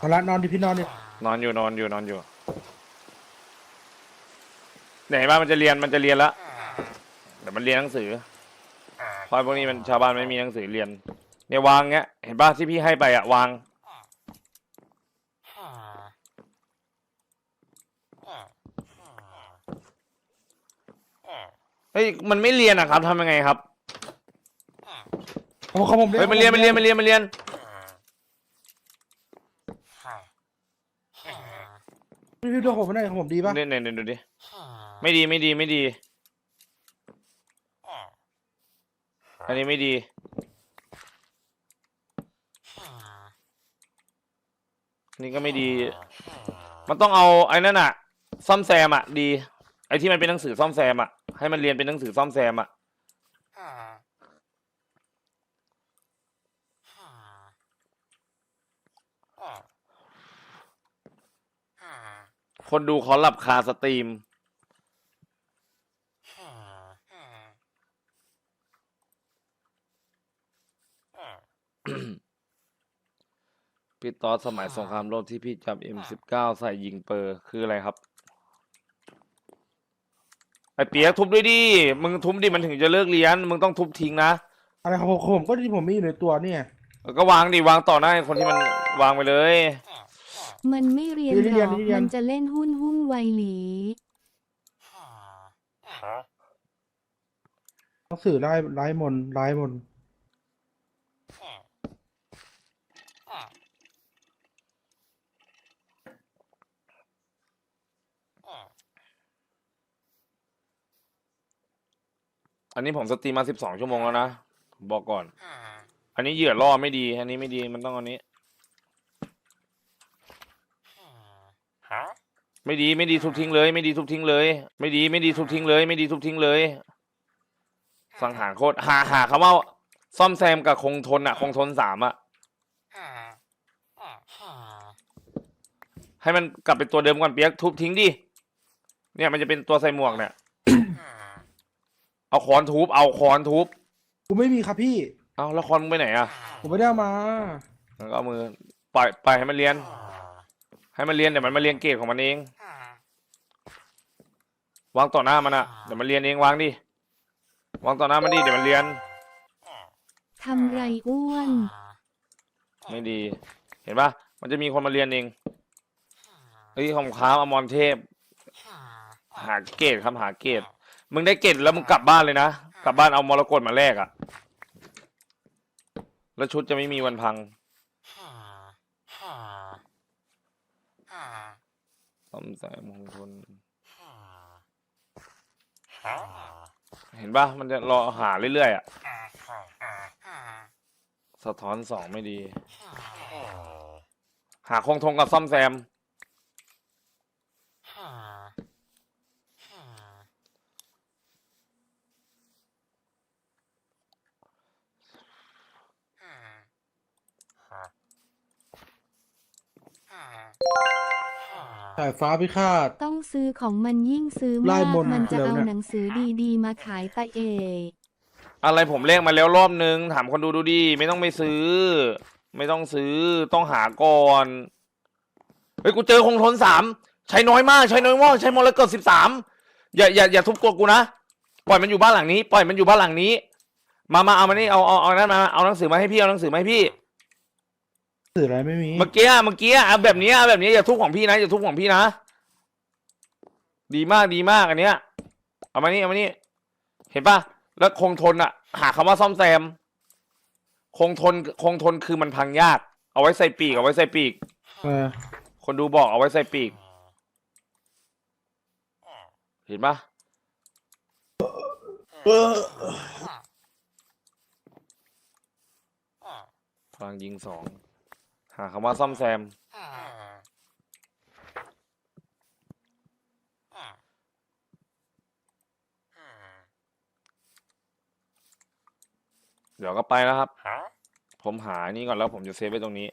นอนละนอนดิพี่นอนดินอนอยู่นอนอยู่นอนอยู่ไหนบ้านมันจะเรียนมันจะเรียนละเดี๋ยวมันเรียนหนังสือเพราะพวกนี้มันชาวบ้านไม่มีหนังสือเรียนเนี่ยวางเงี้ยเห็นป่ะที่พี่ให้ไปอะวาง เฮ้ยมันไม่เรียนอะครับทำยังไงครับผมของผมเฮ้ยมันเรียนมันเรียนมันเรียนมันเรียน พี่พี่ดูของผมหน่อยของผมดีป่ะ เนี่ยเนี่ยเนี่ยดูดิ ไม่ดีไม่ดีไม่ดี อันนี้ไม่ดี นี่ก็ไม่ดี มันต้องเอาไอ้นั่นอะซ่อมแซมอะดี ไอ้ที่มันเป็นหนังสือซ่อมแซมอะให้มันเรียนเป็นหนังสือซ่อมแซมอะ คนดูเขาหลับคาสตรีม พี่ตอสสมัยสงครามโลกที่พี่จับ M19 ใส่ยิงเปอร์คืออะไรครับ ไอเปียกทุบด้วยดิ มึงทุบดิมันถึงจะเลิกเรียน มึงต้องทุบทิ้งนะ อะไรของผมของผมก็ที่ผมมีอยู่ในตัวเนี่ยแล้วก็วางดิวางต่อหน้าไอ้คนที่มันวางไปเลย มันไม่เรียนเรียนหรอกเรียนมันจะเล่นหุ้นหุ้นไวหลีหนังสือไล่ไล่มนต์ไล่มนต์อันนี้ผมสตรีมมาสิบสองชั่วโมงแล้วนะผมบอกก่อน อันนี้เหยื่อล่อไม่ดี อันนี้ไม่ดีมันต้องอันนี้ ไม่ดีไม่ดีทุบทิ้งเลย ไม่ดีทุบทิ้งเลย ไม่ดีไม่ดีทุบทิ้งเลย ไม่ดีทุบทิ้งเลย สังหารโคตรหาหาคำว่าซ่อมแซมกับคงทนอะคงทนสามอะให้มันกลับไปตัวเดิมก่อนเปียกทุบทิ้งดิเนี่ยมันจะเป็นตัวใส่หมวกเนี่ยเอาค้อนทุบเอาค้อนทุบกูไม่มีครับพี่ เอาแล้วค้อนมึงไปไหนอะผมไม่ได้เอามาแล้วก็เอามือปล่อยปล่อยให้มันเรียน ให้มันเรียนเดี๋ยวมันมาเรียนเกรดของมันเอง วางต่อหน้ามันอะเดี๋ยวมันเรียนเองวางดิ วางต่อหน้ามันดิเดี๋ยวมันเรียน ทำไรอ้วน ไม่ดี เห็นปะมันจะมีคนมาเรียนเองเฮ้ยของค้ามอมรเทพ หาเกรดครับหาเกรดมึงได้เกรดแล้วมึงกลับบ้านเลยนะ กลับบ้านเอามรกตมาแลกอะแล้วชุดจะไม่มีวันพัง ต้อมสายมงคลเห็นปะมันจะรอหาเรื่อยๆอะสะท้อนสองไม่ดี หาคงทงกับซ่อมแซม สายฟ้าพิฆาต ต้องซื้อของมันยิ่งซื้อไล่มากมนต์มันจะเร็วเอาเนี่ยหนังสือดีๆ มาขายตาเอกอะไรผมเลขมาแล้วรอบนึง ถามคนดูดูดิไม่ต้องไปซื้อ ไม่ต้องซื้อต้องหาก่อนเฮ้ยกูเจอคงทนสามใช้น้อยมากใช้น้อยมากใช้มรกตสิบสามอย่าอย่าอย่าทุบกดกูนะปล่อยมันอยู่บ้านหลังนี้ ปล่อยมันอยู่บ้านหลังนี้ มามาเอามานี่เอาเอาเอานั่นมาเอาหนังสือมาให้พี่เอาหนังสือมาให้พี่หนัง สืออะไรไม่มีเมื่อกี้เมื่อกี้เอาแบบนี้เอาแบบนี้อย่าทุบของพี่นะอย่าทุบของพี่นะ ดีมากดีมากอันเนี้ย เอามานี่เอามานี่ เห็นปะแล้วคงทนอะ หาคำว่าซ่อมแซม คงทนคงทนคือมันพังยาก เอาไว้ใส่ปีกเอาไว้ใส่ปีกเออคนดูบอกเอาไว้ใส่ปีก เห็นปะพลังยิงสอง หาคำว่าซ่อมแซม เดี๋ยวก็ไปแล้วครับ ผมหานี่ก่อนแล้วผมจะเซฟไว้ตรงนี้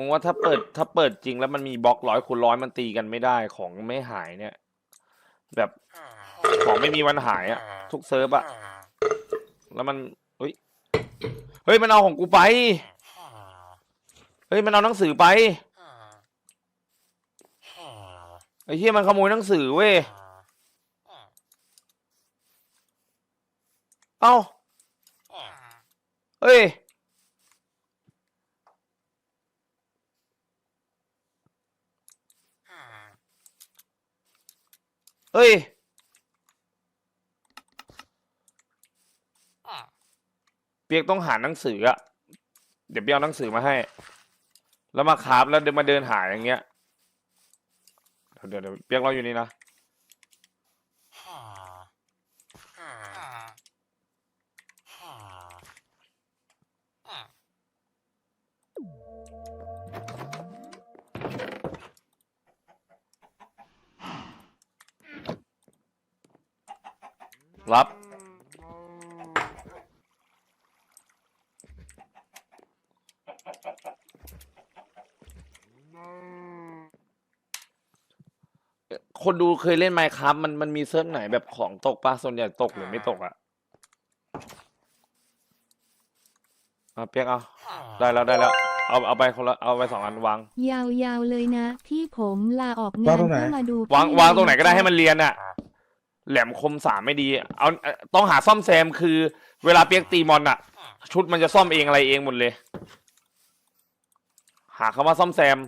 มึงว่าถ้าเปิดถ้าเปิดจริงแล้วมันมีบล็อกร้อยคูณร้อยมันตีกันไม่ได้ของไม่หายเนี่ย แบบของไม่มีวันหายอะทุกเซิร์ฟอะแล้วมันเฮ้ยเฮ้ยมันเอาของกูไปเฮ้ยมันเอาหนังสือไปไอ้เหี้ยมันขโมยหนังสือเว้ยเอ้าเฮ้ย เฮ้ย เปียกต้องหาหนังสืออะเดี๋ยวเปียกเอาหนังสือมาให้ แล้วมาคาบแล้วเดินมาเดินหาอย่างเงี้ย เดี๋ยวเดี๋ยวเปียกเราอยู่นี่นะ รับ คนดูเคยเล่นไมค์ครับมันมันมีเซิร์ฟไหนแบบของตกปะส่วนใหญ่ตกหรือไม่ตกอะอะเปียกเอา ได้แล้วได้แล้ว เอาเอาไปคนละเอาไปสองอันวาง ยาวๆเลยนะที่ผมลาออกงานวางตรงไหน เพื่อมาดูวางพี่วางตรงไหนก็ได้ให้มันเรียนอะ แหลมคมสามไม่ดี เอาเอ่อต้องหาซ่อมแซมคือ เวลาเปียกตีมอนอะชุดมันจะซ่อมเองอะไรเองหมดเลย หาคำว่าซ่อมแซม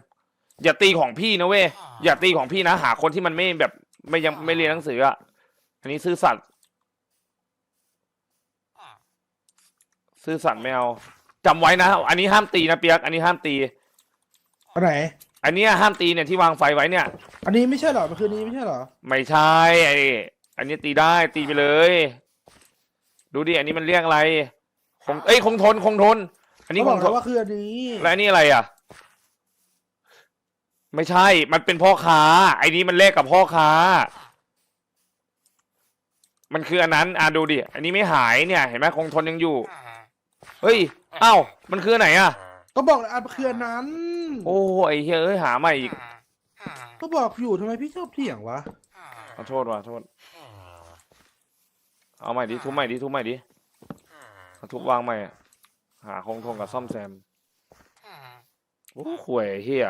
อย่าตีของพี่นะเว้ยอย่าตีของพี่นะ หาคนที่มันไม่แบบ ไม่ยังไม่เรียนหนังสืออะอันนี้ซื่อสัตย์ซื่อสัตย์ไม่เอาจำไว้นะ อันนี้ห้ามตีนะเปียก อันนี้ห้ามตี อันไหน อันเนี้ยห้ามตีเนี่ยที่วางไฟไว้เนี่ย อันนี้ไม่ใช่เหรอมันคืออันนี้ไม่ใช่เหรอ ไม่ใช่ไอ้ อันนี้ตีได้ตีไปเลย ดูดิอันนี้มันเรียกอะไร คงเอ้ยคงทนคงทน อันนี้เขาคบอกงทแล้นวว่าคืออันนี้แล้วอันนี้อะไรอะ ไม่ใช่ มันเป็นพ่อค้าไอ้นี้มันเลขกับพ่อค้า มันคืออันนั้นอะดูดิอันนี้ไม่หายเนี่ย เห็นไหมคงทนยังอยู่ เฮ้ยเอ้ามันคืออันไหนอะ ก็บอกแล้วอันคืออันนั้นโอ้ไอ้เฮ้ยเอ้ยหาใหม่อีกก็บอกอยู่ทำไมพี่ชอบเถียงวะ ขอโทษว่ะโทษ เอาใหม่ดิทุบใหม่ดิทุบใหม่ดิทุบวางใหม่อะหาคงทงกับซ่อมแซมโอ้ข่วยเฮีย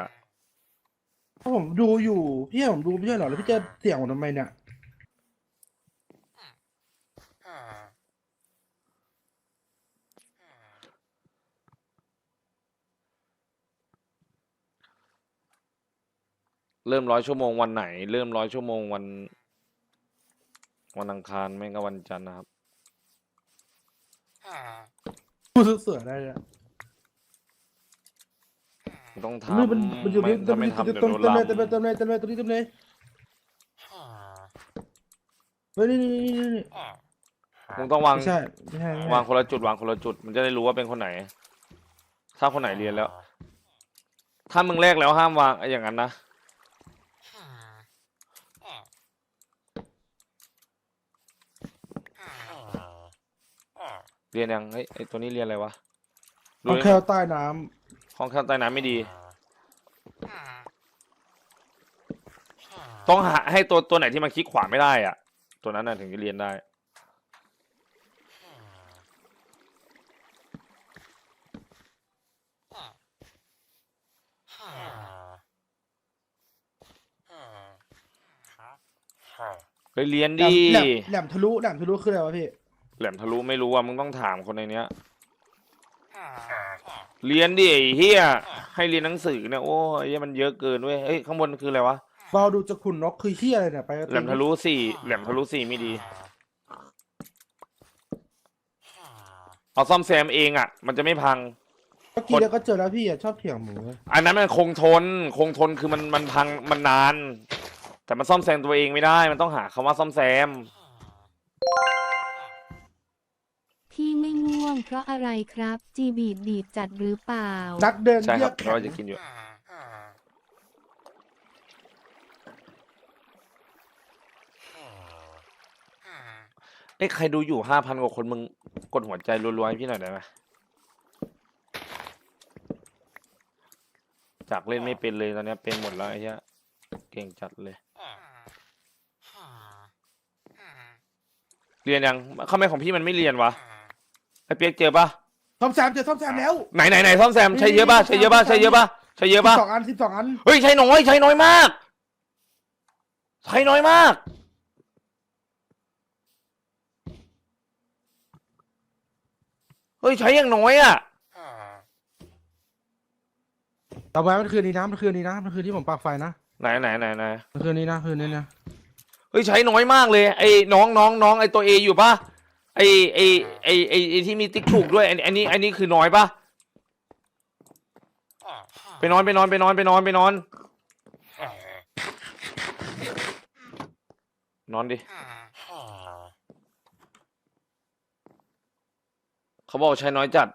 พราะผมดูอยู่พี่ให้ผมดูไม่ใช่เหรอแล้วพี่จะเสี่ยงผมทำไมเนี่ย เริ่มร้อยชั่วโมงวันไหน เริ่มร้อยชั่วโมงวัน วันอังคารไม่ก็วันจันทร์นะครับ พูดเสือได้เลยต้องมันทำมันมันอยู่ไม่ในถ้าไม่ทำเดี๋ยวเต็มโดนเต็มเลยเต็มลำเลยเต็มเลยเต็มเลยตัวนี้เต็มเลยเฮ้ยนี่นี่นี่นี่นี่มึงต้องวางไม่ใช่ไม่ใช่ไม่ใช่วางคนละจุดวางคนละจุด มันจะได้รู้ว่าเป็นคนไหน ถ้าคนไหนเรียนแล้ว ถ้ามึงแรกแล้วห้ามวางไอ้อย่างนั้นนะ เรียนยังเฮ้ยไอ้ตัวนี้เรียนอะไรวะเอาดิแค่ใต้น้ของข้างใต้น้ำไม่ดี ต้องหาให้ตัวตัวไหนที่มันคลิกขวาไม่ได้อะตัวนั้นน่ะถึงจะเรียนได้ ไปเรียนำแหลดิมแหลมแหลมทะลุแหลมทะลุคืออะไรวะพี่ แหลมทะลุไม่รู้อะมึงต้องถามคนในเนี้ย เรียนดิไอ้เฮียให้เรียนหนังสือเนี่ยโอ้ยเหี้ยมันเยอะเกินเว้ยเอ้ยข้างบนคืออะไรวะเบาดูจะขุนนกคือเฮียอะไรเนี่ยไปแหลมทะลุสี่แหลมทะลุสี่ไม่ดีเอาซ่อมแซมเองอะ มันจะไม่พัง เมื่อกี้แล้วก็เจอแล้วพี่อะชอบเถียงหมูอันนั้นมันคงทน คงทนคือมันมันพังมันนาน แต่มันซ่อมแซมตัวเองไม่ได้ มันต้องหาคำว่าซ่อมแซม ที่ไม่ง่วงเพราะอะไรครับ จีบีดดีดจัดหรือเปล่า นักเดินใช่คเยืรัอบกแข็เรางจะกินอยู่ เอ้ยใครดูอยู่ห้าพันกว่าคนมึงกดหัวใจรัวๆให้พี่หน่อยได้ไหมจากเล่นไม่เป็นเลยตอนเนี้ยเป็นหมดแล้วไอ้เหี้ยเก่งจัดเลย เรียนยังทำไมของพี่มันไม่เรียนวะ ไอ้เปียกเจอปะซ่อมแซมเจอซ่อมแซมแล้วไหนไหนไหนซ่อมแซมใช้เยอะปะใช้เยอะปะใช้เยอะปะใช้เยอะปะสองอันสิบสองอันเฮ้ยใช้น้อยใช้น้อยมาก ใช้น้อยมาก เฮ้ยใช้อย่างน้อยอะต่อไปมันคืนนี้นะมันคืนนี้นะมันคืนที่ผมปลักไฟนะไหนไหนไหนไหนมันคืนนี้นะคืนนี้นะเฮ้ยใช้น้อยมากเลยไอ้น้องน้องน้องไอ้ตัวเออยู่ปะ ไอ้ไอ้ไอ้ไอ้ไอ้ที่มีติ๊กถูกด้วยอันอันนี้อันนี้คือน้อยปะไปนอนไปนอนไปนอนไปนอนไปนอน นอนดิเขาบอกใช้น้อยจัด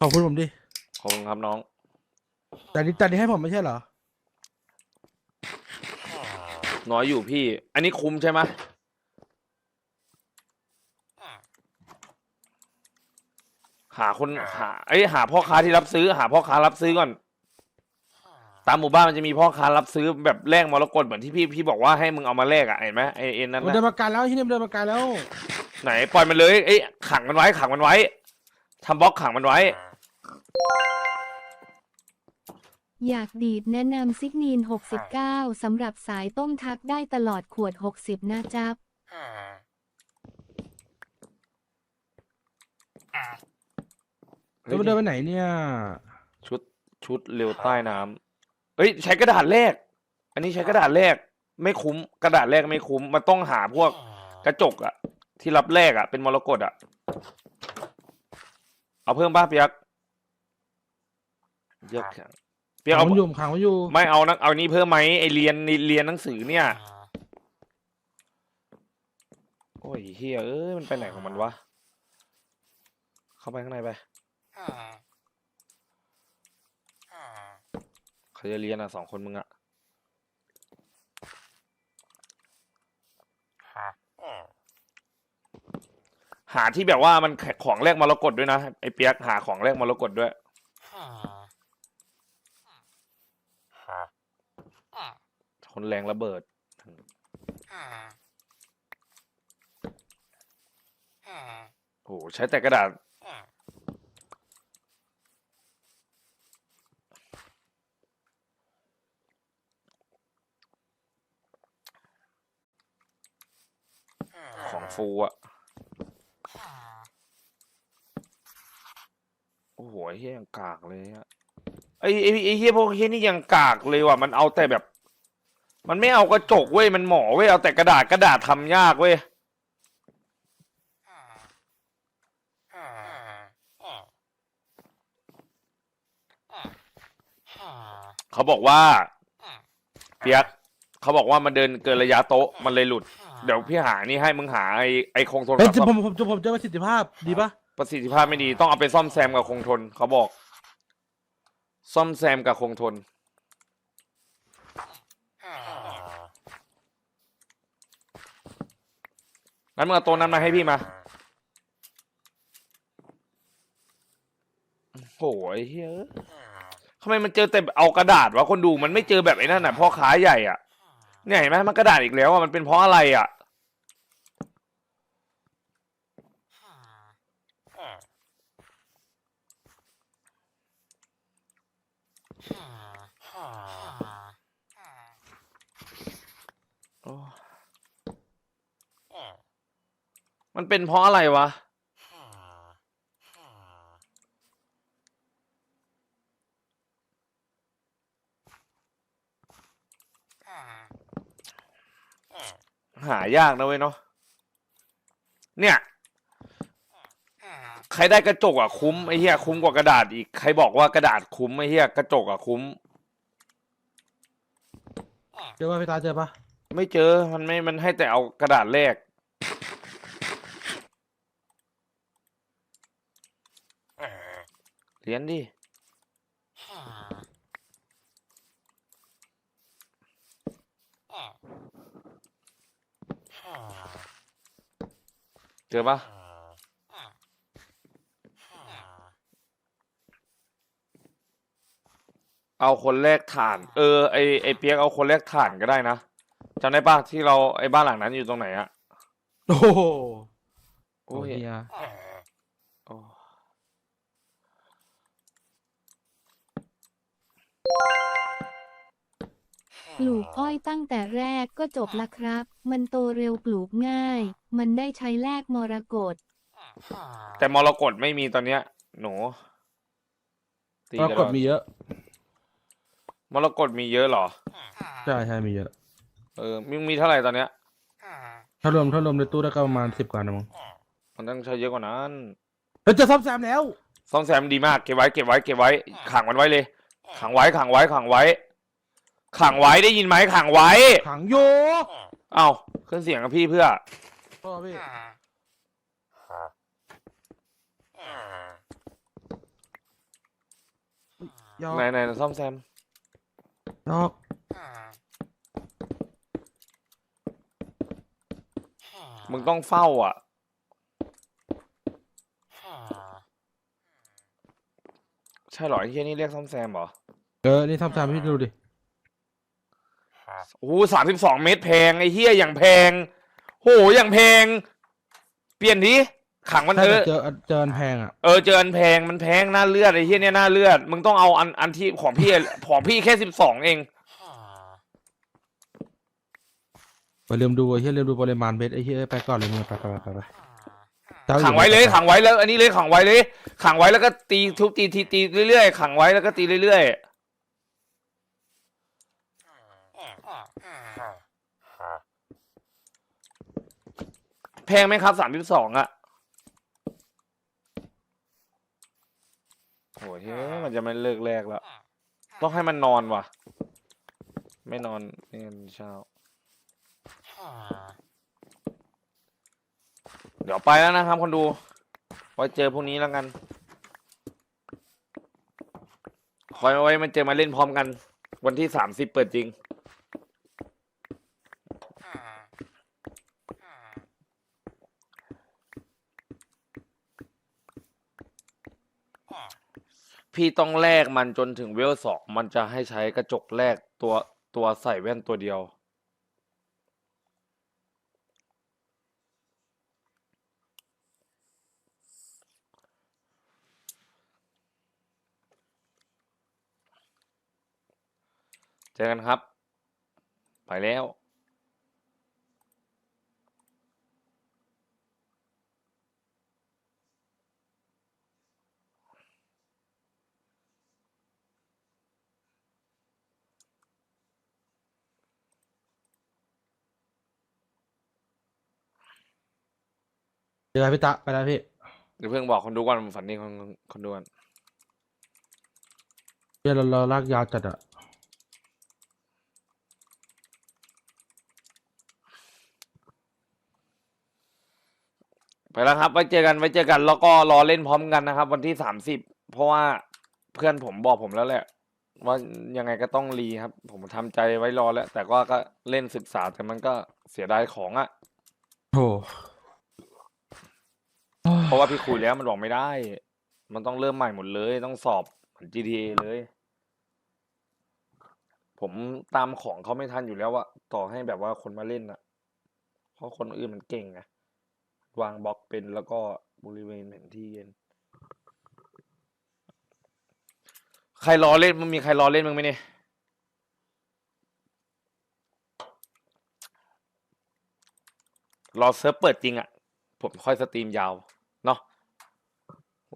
ขอบคุณผมดิขอบคุณครับน้อง แต่นี่แต่นี่ให้ผมไม่ใช่เหรอ น้อยอยู่พี่ อันนี้คุ้มใช่ไหม หาคนหาไอ้ยหาพ่อค้าที่รับซื้อ หาพ่อค้ารับซื้อก่อน ตามหมู่บ้านมันจะมีพ่อค้ารับซื้อแบบแลกมรกตเหมือนที่พี่พี่บอกว่าให้มึงเอามาแลกอะเห็นไหมไอเอ็นนั่นมันเดินนะมาไการแล้วที่นี่มันเดินมาไการแล้ว ไหนปล่อยมันเลยเอ้ยขังมันไว้ขังมันไว้ทำบล็อกขังมันไว้ อยากดีดแนะนำซิกนีน 69 สำหรับสายต้มทักได้ตลอดขวด 60 นะจ๊บแล้วมันเดินไปไหนเนี่ย ชุดชุดเร็วใต้น้ำเอ้ย ใช้กระดาษแรก อันนี้ใช้กระดาษแรก ไม่คุ้มกระดาษแรกไม่คุ้มมันต้องหาพวกกระจกอะที่รับแรกอะเป็นมรกตอะเอาเพิ่มบ้าเปียกเยอะแข็งเปียกขังเอามันอยู่ขังมันอยู่ไม่เอานักเอานี่เพิ่มไหมไอเรียนเรียนหนังสือเนี่ย โอ้ยเฮียเอ้ยมันไปไหนของมันวะ เข้าไปข้างในไป ใครจะเรียนอะสองคนมึงอะหาที่แบบว่ามันของแรกมรกตด้วยนะไอเปียกหาของแรกมรกตด้วยคนแรงระเบิดโอ้โหใช้แต่กระดาษ ฟูอะโอ้โหไอ้เฮียยังกากเลยอะไอ้ไอ้ไอ้เฮียพวกเฮียนี่ยังกากเลยว่ะมันเอาแต่แบบ มันไม่เอากระจกเว้ยมันหมอเว้ยเอาแต่กระดาษกระดาษทำยากเว้ยเขาบอกว่าเปียกเขาบอกว่ามันเดินเกินระยะโต๊ะมันเลยหลุด เดี๋ยวพี่หานี่ให้มึงหาไอ้ไอ้คงทนเฮ้ยกับผมผมผมผมเจอประสิทธิภาพดีปะประสิทธิภาพไม่ดีต้องเอาไปซ่อมแซมกับคงทนเขาบอก ซ่อมแซมกับคงทน งั้นมึงเอาตัวนั้นมาให้พี่มา โอ้ยเฮ้ยทำไมมันเจอแต่เอากระดาษวะคนดูมันไม่เจอแบบไอ้นั่นน่ะพ่อค้าใหญ่อะ เนี่ยเห็นไหมมันกระดาษอีกแล้วอะมันเป็นเพราะอะไรอะ โอ้ มันเป็นเพราะอะไรวะ หายากนะเว้ยเนาะ เนี่ย ใครได้กระจกอะคุ้มไอ้เหี้ยคุ้มกว่ากระดาษอีก ใครบอกว่ากระดาษคุ้มไอ้เหี้ยกระจกอะคุ้ม เจอปะพี่ตาเจอปะไม่เจอ มันไม่ มันให้แต่เอากระดาษแรก เรียนดิเจอปะเอาคนแรกฐาน เออไอไอเปียกเอาคนแรกฐานก็ได้นะจำได้ปะที่เราไอบ้านหลังนั้นอยู่ตรงไหนอะโอ้โหโอ้ยเฮียโอ้ ปลูกอ้อยตั้งแต่แรกก็จบละครับ มันโตเร็วปลูกง่าย มันได้ใช้แลกมรกตแต่มรกตไม่มีตอนเนี้ย หนูตีก็กันกแล้ดวมีเยอะ มรกตมีเยอะเหรอ ใช่ใช่มีเยอะ เออมึงมีเท่าไหร่ตอนเนี้ย ถ้ารวมถ้ารวมในตู้ได้ก็ประมาณสิบกว่านะมั้งมันต้องใช้เยอะกว่านั้นเฮ้ยจะซ่อมแซมแล้ว ซ่อมแซมดีมากเก็บไว้เก็บไว้เก็บไว้ ขังมันไว้เลย ขังไว้ขังไว้ขังไว้ ขังไว้ได้ยินไหมขังไว้ ขังโยเอ้าขึ้นเสียงกับพี่เพื่อ พ่อพี่ยอกไหนไหนซ่อมแซม ยอกมึงต้องเฝ้าอะ ใช่เหรอไอ้เฮียนี่เรียกซ่อมแซมเหรอ เออ นี่ซ่อมแซมพี่ดูดิ โอ้โหสามสิบสองเมตรแพงไอ้เฮียอย่างแพง โหอย่างแพง เปลี่ยนทีขังมันถ้าเถจะอะเจอเจออันแพงอะเออเจออันแพงมันแพงหน้าเลือดไอ้เฮียเนี่ยหน้าเลือดมึงต้องเอาอันอันที่ของพี่ของพี่แค่สิบสองเองไปลืมดูไอ้เหี้ยลืมดูปริมาณเม็ดไอ้เหี้ยไปก่อนเลยมึงไปไปไปไปไปจ้าอขังไว้เลยขังไว้แล้ว อันนี้เลยขังไว้เลย ขังไว้แล้วก็ตีทุบตีทีตีเรื่อยๆขังไว้แล้วก็ตีเรื่อยๆ แพงไหมครับสามสิบสองอะโหเฮ้ยมันจะไม่เลิกแรกแล้ว ต้องให้มันนอนว่ะ ไม่นอนไม่งั้นเช้า เดี๋ยวไปแล้วนะครับคนดู ไว้เจอพรุ่งนี้แล้วกันคอยเอาไว้มันเจอมาเล่นพร้อมกัน วันที่สามสิบเปิดจริง พี่ต้องแลกมันจนถึงเวลสองมันจะให้ใช้กระจกแลกตัวตัวใส่แว่นตัวเดียว เจอกันครับ ไปแล้ว เจอกันพี่ตะไปแล้วพี่ เดี๋ยวเพิ่งบอกคนดูก่อนฝันดีคนคนดูก่อนเดี๋ยวเราเราลากยาวจัดอะไปแล้วครับไว้เจอกันไว้เจอกัน แล้วก็รอเล่นพร้อมกันนะครับ วันที่สามสิบเพราะว่าเพื่อนผมบอกผมแล้วแหละ ว่ายังไงก็ต้องรีครับ ผมทำใจไว้รอแล้ว แต่ก็ก็เล่นศึกษาแต่มันก็เสียดายของอะ่ะโอ้เพ ราะว่าพี่คุยแล้วมันบอกไม่ได้ มันต้องเริ่มใหม่หมดเลย ต้องสอบเหมือน GTA เลย ผมตามของเขาไม่ทันอยู่แล้วอะต่อให้แบบว่าคนมาเล่นอะเพราะคนอื่นมันเก่งไงวางบล็อกเป็นแล้วก็บริเวณแผนที่เย็น ใครรอเล่นมันมีใครรอเล่นมึงไหมเนี่ยรอเซิร์ฟเปิดจริงอะผมค่อยสตรีมยาว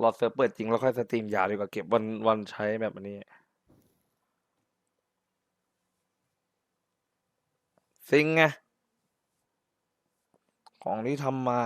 รอเซิร์ฟเปิดจริงแล้วค่อยสตรีมยาวดีกว่าเก็บวันวันใช้แบบนี้ซิงไงของที่ทำมา